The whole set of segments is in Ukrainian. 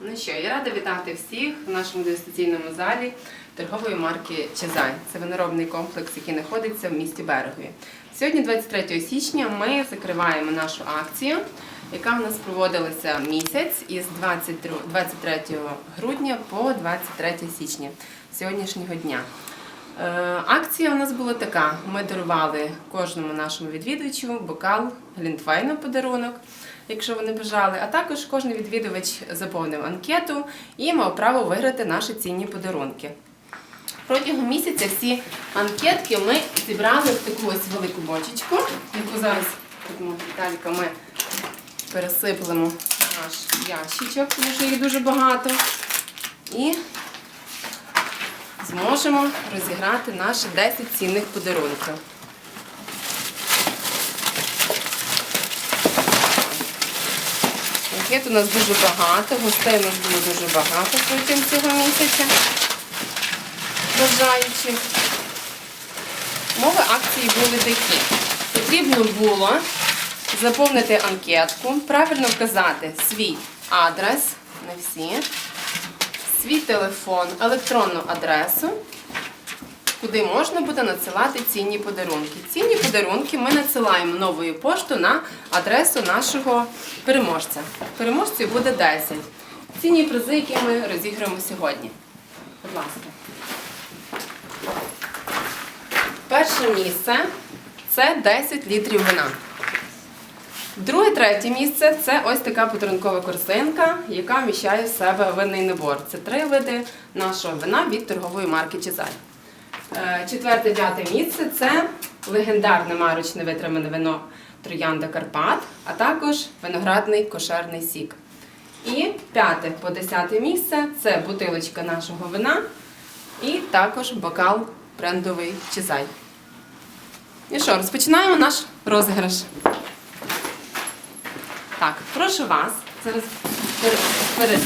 Ну що, я рада вітати всіх в нашому дегустаційному залі торгової марки Чезай. Це виноробний комплекс, який знаходиться в місті Берегові. Сьогодні, 23 січня, ми закриваємо нашу акцію, яка в нас проводилася місяць із 23 23 грудня по 23 січня сьогоднішнього дня. Е, Акція у нас була така: ми дарували кожному нашому відвідувачу бокал глінтвейну подарунок, якщо вони бажали. А також кожен відвідувач заповнив анкету і мав право виграти наші цінні подарунки. Протягом місяця всі анкетки ми зібрали в таку ось велику бочечку, яку зараз Віталіка ми пересиплемо наш ящичок, тому що їх дуже багато. І зможемо розіграти наші 10 цінних подарунків. Анкет у нас дуже багато, гостей у нас було дуже багато протягом цього місяця. Бажаючих. Мови акції були такі. Потрібно було заповнити анкетку, правильно вказати свій адрес, не всі, свій телефон, електронну адресу, куди можна буде надсилати цінні подарунки. Цінні подарунки ми надсилаємо новою поштою на адресу нашого переможця. Переможців буде 10. Цінні призи, які ми розіграємо сьогодні. Будь ласка. Перше місце це 10 літрів вина. Друге, третє місце це ось така подарункова корзинка, яка вміщає в себе винний набор. Це три види нашого вина від торгової марки Чезай. Е, Четверте, п'яте місце це легендарне марочне витримане вино Троянда Карпат, а також виноградний кошерний сік. І п'яте по десяте місце це бутилочка нашого вина і також бокал брендовий Чезай. І що, розпочинаємо наш розіграш. Так, прошу вас. Зараз перед. перед.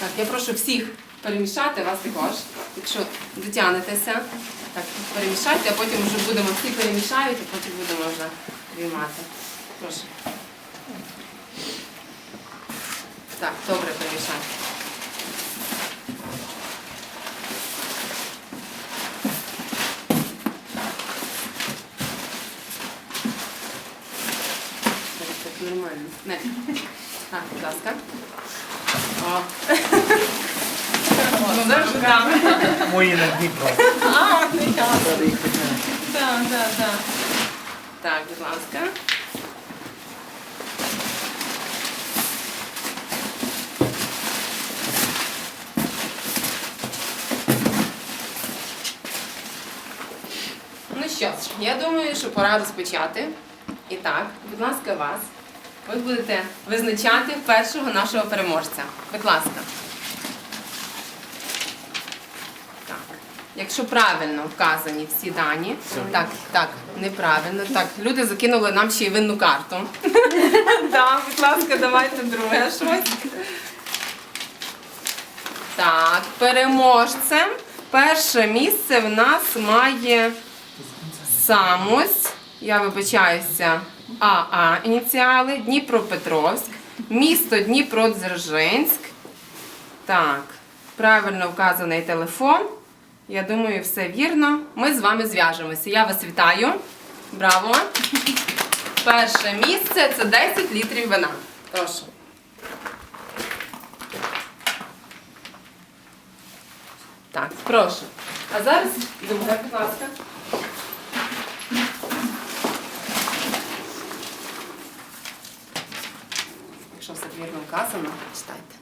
Так, я прошу всіх перемішати, вас також. Якщо дотягнетеся, так, перемішайте, а потім вже будемо всі перемішають, а потім будемо вже приймати. Прошу. Так, добре перемішайте. Нормально. Не. Так, будь ласка. О. О, зараз руками. Мої на Дніпро. А, не ясно. Так, так, так. Так, будь ласка. Ну що ж, я думаю, що пора розпочати. І так, будь ласка, вас. Ви будете визначати першого нашого переможця. Будь ласка. Так. Якщо правильно вказані всі дані, так, так, неправильно. Так, люди закинули нам ще й винну карту. Так, будь ласка, давайте друге щось. Так, переможцем. Перше місце в нас має Самось, я вибачаюся, АА ініціали, Дніпропетровськ, місто Дніпродзержинськ. Так, правильно вказаний телефон. Я думаю, все вірно. Ми з вами зв'яжемося. Я вас вітаю. Браво! Перше місце це 10 літрів вина. Прошу. Так, прошу. А зараз будь ласка. Вірно вказано, читайте.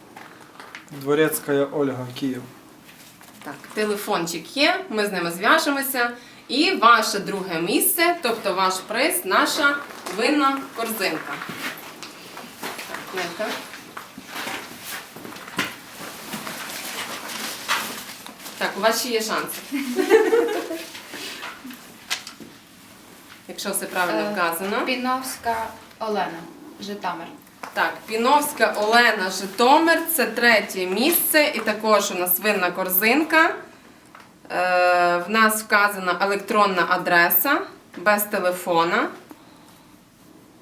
Дворецька Ольга, Київ. Так, телефончик є, ми з ними зв'яжемося. І ваше друге місце, тобто ваш приз, наша винна корзинка. Так, Нелька. Так, у вас ще є шанси. Якщо все правильно Е, вказано. Піновська Олена, Житомир. Так, Піновська Олена Житомир це третє місце. І також у нас винна корзинка. Е, в нас вказана електронна адреса без телефона.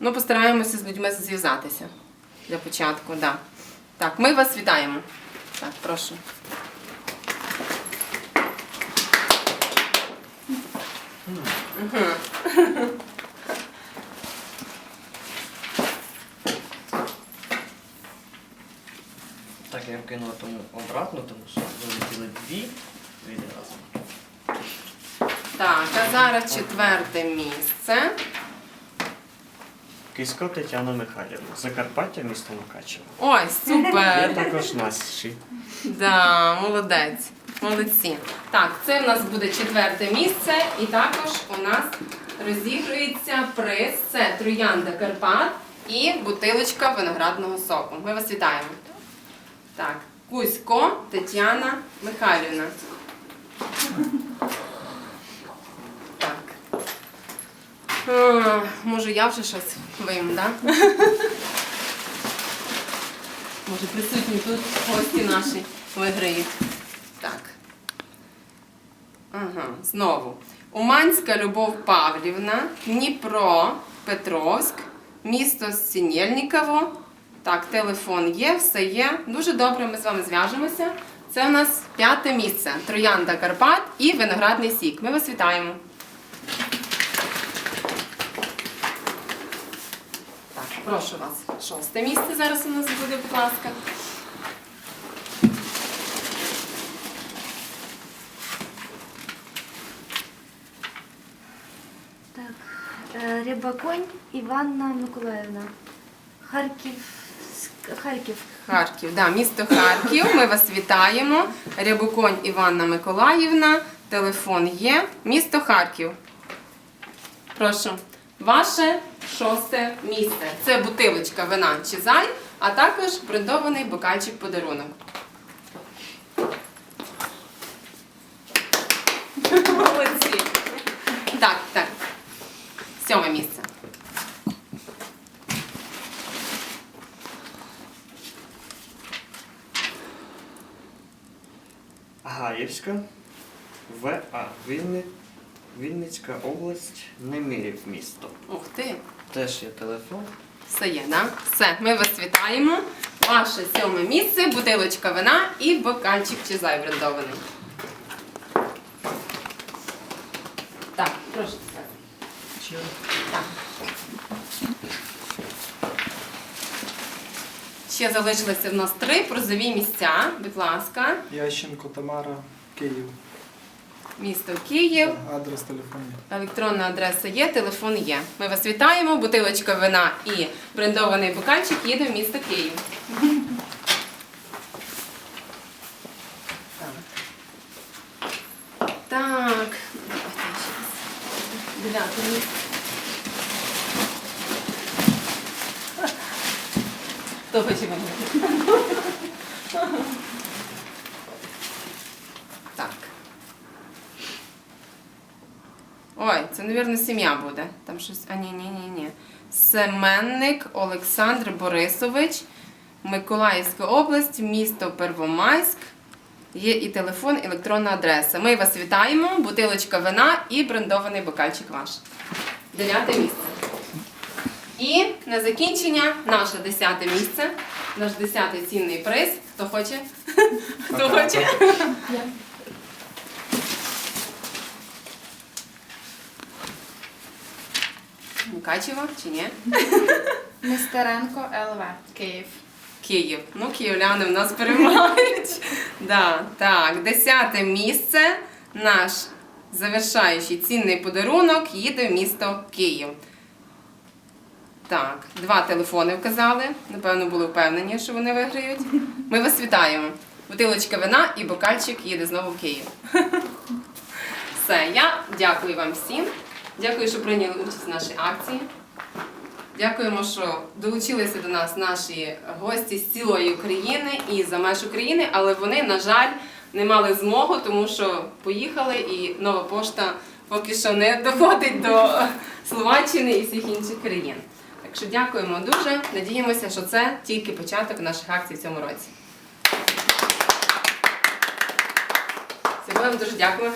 Ну, постараємося з людьми зв'язатися для початку. Да. Так, ми вас вітаємо. Так, прошу. Так, я вкинула тому обратно, тому що вилетіли дві відразу. Так, а зараз четверте місце. Кисько Тетяна Михайлівна. Закарпаття, місто Мукачево. Ой, Є супер! також наші. Да, молодець. Молодці. Так, це в нас буде четверте місце, і також у нас розігрується приз. Це троянда Карпат і бутилочка виноградного соку. Ми вас вітаємо. Так, Кузько Тетяна Михайлівна. Так. А, може, я вже щось вийму, так? Да? Може, присутні тут гості наші виграють. Так. Ага, знову. Уманська Любов Павлівна, Дніпро, Петровськ, місто Сінєльніково. Так, телефон є, все є. Дуже добре, ми з вами зв'яжемося. Це у нас п'яте місце. Троянда Карпат і виноградний сік. Ми вас вітаємо. Так, прошу вас. Шосте місце зараз у нас буде, будь ласка. Так, е, Іванна Миколаївна. Харків. Харків. Харків, да, місто Харків. Ми вас вітаємо. Рябуконь Іванна Миколаївна. Телефон є. Місто Харків. Прошу. Ваше шосте місце. Це бутилочка вина Чизай, а також брендований бокальчик подарунок. Молодці. Так, так. Сьоме місце. Гаївська, ВА. Вінни... Вінницька область, Немирів місто. Ух ти. Теж є телефон. Все є, да? Все, ми вас вітаємо. Ваше сьоме місце, бутилочка вина і бокальчик чизай брендований. Так, прошу сказати. Так. Ще залишилося в нас три прозові місця. Будь ласка, Ященко Тамара, Київ. місто Київ. Адрес телефону. Електронна адреса є, телефон є. Ми вас вітаємо. Бутилочка вина і брендований бокальчик їде в місто Київ. Так. Так. Давайте ще раз. Дев'яте місце. Хто хоче виграти? Так. Ой, це, мабуть, сім'я буде. Там щось. А ні, ні, ні, ні. Семенник Олександр Борисович, Миколаївська область, місто Первомайськ. Є і телефон, і електронна адреса. Ми вас вітаємо, бутилочка вина і брендований бокальчик ваш. Дев'яте місце. І на закінчення наше десяте місце. Наш десятий цінний приз. Хто хоче? Хто хоче? Мукачево чи ні? Нестеренко ЛВ. Київ. Київ. Ну, київляни в нас перемагають. Да, так, десяте місце. Наш завершаючий цінний подарунок їде в місто Київ. Так, два телефони вказали. Напевно, були впевнені, що вони виграють. Ми вас вітаємо. Бутилочка вина і бокальчик їде знову в Київ. Все, я дякую вам всім. Дякую, що прийняли участь в нашій акції. Дякуємо, що долучилися до нас наші гості з цілої України і за меж України, але вони, на жаль, не мали змогу, тому що поїхали і нова пошта поки що не доходить до Словаччини і всіх інших країн. Так що дякуємо дуже. Надіємося, що це тільки початок наших акцій в цьому році. Сьогодні вам дуже хочу